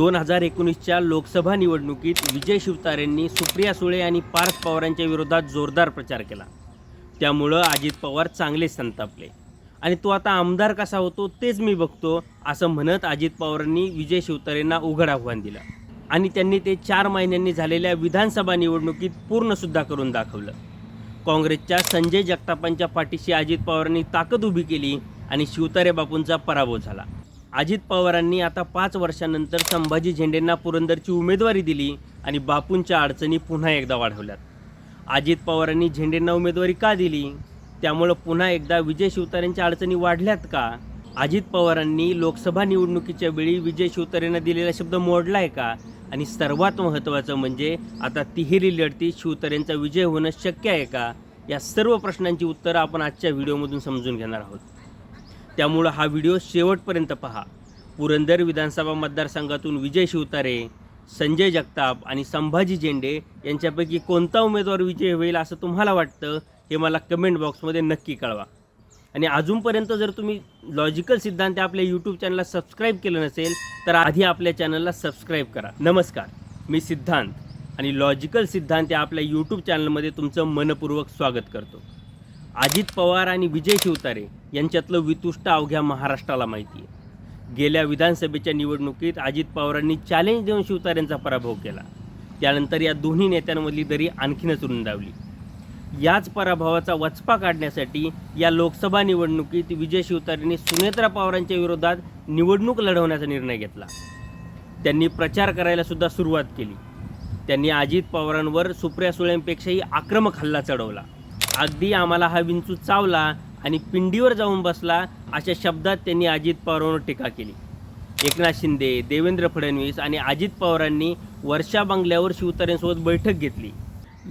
दोन हजार एकोणीसच्या लोकसभा निवडणुकीत विजय शिवतारेंनी सुप्रिया सुळे आणि पार्थ पवारांच्या विरोधात जोरदार प्रचार केला. त्यामुळं अजित पवार चांगले संतापले. आणि तो आता आमदार कसा होतो तेच मी बघतो असं म्हणत अजित पवारांनी विजय शिवतारेंना उघड आव्हान दिलं. आणि त्यांनी ते चार महिन्यांनी झालेल्या विधानसभा निवडणुकीत पूर्णसुद्धा करून दाखवलं. काँग्रेसच्या संजय जगतापांच्या पाठीशी अजित पवारांनी ताकद उभी केली आणि शिवतारे बापूंचा पराभव झाला. अजित पवारांनी आता पाच वर्षानंतर संभाजी झेंडेंना पुरंदरची उमेदवारी दिली आणि बापूंच्या अडचणी पुन्हा एकदा वाढवल्यात. अजित पवारांनी झेंडेंना उमेदवारी का दिली? त्यामुळं पुन्हा एकदा विजय शिवतारेंच्या अडचणी वाढल्यात का? अजित पवारांनी लोकसभा निवडणुकीच्या वेळी विजय शिवतारेंना दिलेला शब्द मोडलाय का? आणि सर्वात महत्त्वाचं म्हणजे आता तिहेरी लढतीत शिवतारेंचा विजय होणं शक्य आहे का? या सर्व प्रश्नांची उत्तरं आपण आजच्या व्हिडिओमधून समजून घेणार आहोत. त्यामुळं हा व्हिडिओ शेवटपर्यंत पहा. पुरंदर विधानसभा मतदारसंघातून विजय शिवतारे संजय जगताप आणि संभाजी झेंडे यांच्यापैकी कोणता उमेदवार विजय होईल असं तुम्हाला वाटतं हे मला कमेंट बॉक्समध्ये नक्की कळवा. आणि अजूनपर्यंत जर तुम्ही लॉजिकल सिद्धांत आपल्या यूट्यूब चॅनलला सबस्क्राईब केलं नसेल तर आधी आपल्या चॅनलला सबस्क्राईब करा. नमस्कार मी सिद्धांत आणि लॉजिकल सिद्धांत या आपल्या यूट्यूब चॅनलमध्ये तुमचं मनपूर्वक स्वागत करतो. अजित पवार आणि विजय शिवतारे यांच्यातलं वितुष्ट अवघ्या महाराष्ट्राला माहिती आहे गेल्या विधानसभेच्या निवडणुकीत अजित पवारांनी चॅलेंज देऊन शिवतारेंचा पराभव केला. त्यानंतर या दोन्ही नेत्यांमधली दरी आणखीनच रुंदावली. याच पराभवाचा वचपा काढण्यासाठी या लोकसभा निवडणुकीत विजय शिवतारेंनी सुनेत्रा पवारांच्या विरोधात निवडणूक लढवण्याचा निर्णय घेतला. त्यांनी प्रचार करायला सुद्धा सुरुवात केली. त्यांनी अजित पवारांवर सुप्रिया सुळेंपेक्षाही आक्रमक हल्ला चढवला. अगदी आम्हाला हा विंचू चावला आणि पिंडीवर जाऊन बसला अशा शब्दात त्यांनी अजित पवारांवर टीका केली. एकनाथ शिंदे देवेंद्र फडणवीस आणि अजित पवारांनी वर्षा बंगल्यावर शिवतारेंसोबत बैठक घेतली.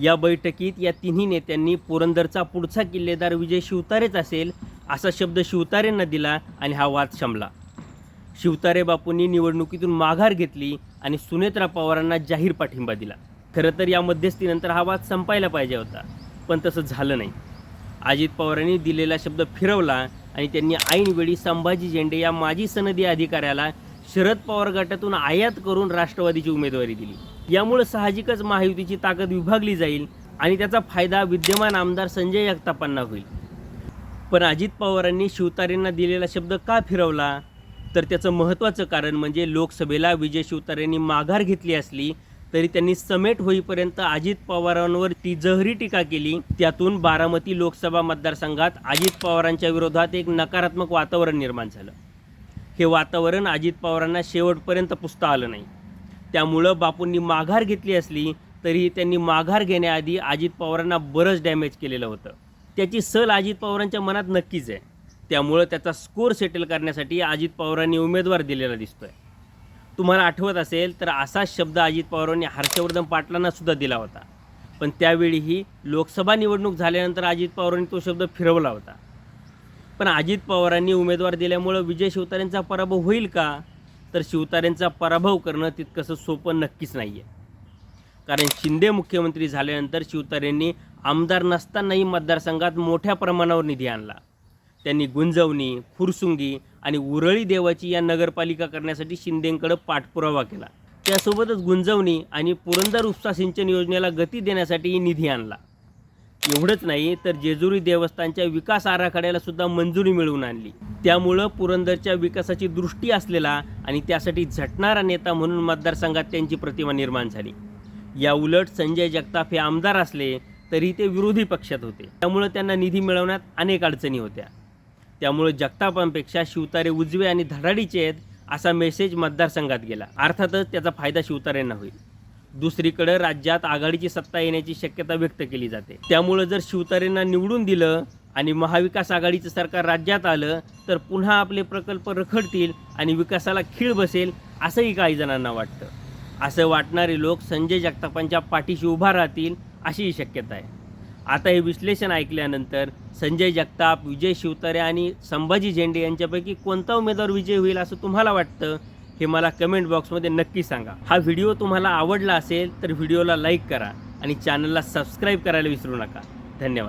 या बैठकीत या तिन्ही नेत्यांनी पुरंदरचा पुढचा किल्लेदार विजय शिवतारेच असेल असा शब्द शिवतारेंना दिला आणि हा वाद शमला शिवतारे बापूंनी निवडणुकीतून माघार घेतली आणि सुनेत्रा पवारांना जाहीर पाठिंबा दिला. खरं तर या मध्यस्थीनंतर हा वाद संपायला पाहिजे होता. पण तसं झालं नाही. अजित पवारांनी दिलेला शब्द फिरवला आणि त्यांनी ऐनवेळी संभाजी झेंडे या माजी सनदी अधिकाऱ्याला शरद पवार गटातून आयात करून राष्ट्रवादीची उमेदवारी दिली. यामुळे साहजिकच महायुतीची ताकद विभागली जाईल आणि त्याचा फायदा विद्यमान आमदार संजय जगतापांना होईल. पण अजित पवारांनी शिवतारेंना दिलेला शब्द का फिरवला? तर त्याचं महत्त्वाचं कारण म्हणजे लोकसभेला विजय शिवतारेंनी माघार घेतली असली तरी त्यांनी समेट होईपर्यंत अजित पवारांवर ती जहरी टीका केली. त्यातून बारामती लोकसभा मतदारसंघात अजित पवारांच्या विरोधात एक नकारात्मक वातावरण निर्माण झालं. हे वातावरण अजित पवारांना शेवटपर्यंत पुसता आलं नाही. त्यामुळं बापूंनी माघार घेतली असली तरीही त्यांनी माघार घेण्याआधी अजित पवारांना बरंच डॅमेज केलेलं होतं. त्याची सल अजित पवारांच्या मनात नक्कीच आहे. त्यामुळं त्याचा स्कोर सेटल करण्यासाठी अजित पवारांनी उमेदवार दिलेला दिसतोय. तुम्हाला आठवत असेल तर असाच शब्द अजित पवारांनी हर्षवर्धन पाटलांना सुद्धा दिला होता. पण त्यावेळीही लोकसभा निवडणूक झाल्यानंतर अजित पवारांनी तो शब्द फिरवला होता. पण अजित पवारांनी उमेदवार दिल्यामुळं विजय शिवतारेंचा पराभव होईल का? तर शिवतारेंचा पराभव करणं तितकंसं सोपं नक्कीच नाही आहे कारण शिंदे मुख्यमंत्री झाल्यानंतर शिवतारेंनी आमदार नसतानाही मतदारसंघात मोठ्या प्रमाणावर निधी आणला. त्यांनी गुंजवणी फुरसुंगी आणि उरळी देवाची या नगरपालिका करण्यासाठी शिंदेंकडे पाठपुरावा केला. त्यासोबतच गुंजवणी आणि पुरंदर उपसा सिंचन योजनेला गती देण्यासाठी निधी आणला. एवढंच नाही तर जेजुरी देवस्थानच्या विकास आराखड्याला सुद्धा मंजुरी मिळवून आणली. त्यामुळं पुरंदरच्या विकासाची दृष्टी असलेला आणि त्यासाठी झटणारा नेता म्हणून मतदारसंघात त्यांची प्रतिमा निर्माण झाली. या उलट संजय जगताप हे आमदार असले तरी ते विरोधी पक्षात होते. त्यामुळं त्यांना निधी मिळवण्यात अनेक अडचणी होत्या. त्यामुळे जगतापांपेक्षा शिवतारे उजवे आणि धडाडीचे आहेत असा मेसेज मतदारसंघात गेला. अर्थातच त्याचा फायदा शिवतारेंना होईल. दुसरीकडे राज्यात आघाडीची सत्ता येण्याची शक्यता व्यक्त केली जाते. त्यामुळं जर शिवतारेंना निवडून दिलं आणि महाविकास आघाडीचं सरकार राज्यात आलं तर पुन्हा आपले प्रकल्प रखडतील आणि विकासाला खीळ बसेल असंही काही जणांना वाटतं. असं वाटणारे लोक संजय जगतापांच्या पाठीशी उभा राहतील अशीही शक्यता आहे. आता हे विश्लेषण ऐकल्यानंतर संजय जगताप विजय शिवतारे आणि संभाजी झेंडे यांच्यापैकी कोणता उमेदवार विजय होईल असं तुम्हाला वाटतं हे मला कमेंट बॉक्समध्ये नक्की सांगा. हा व्हिडिओ तुम्हाला आवडला असेल तर व्हिडिओला लाईक करा आणि चॅनलला सबस्क्राईब करायला विसरू नका. धन्यवाद.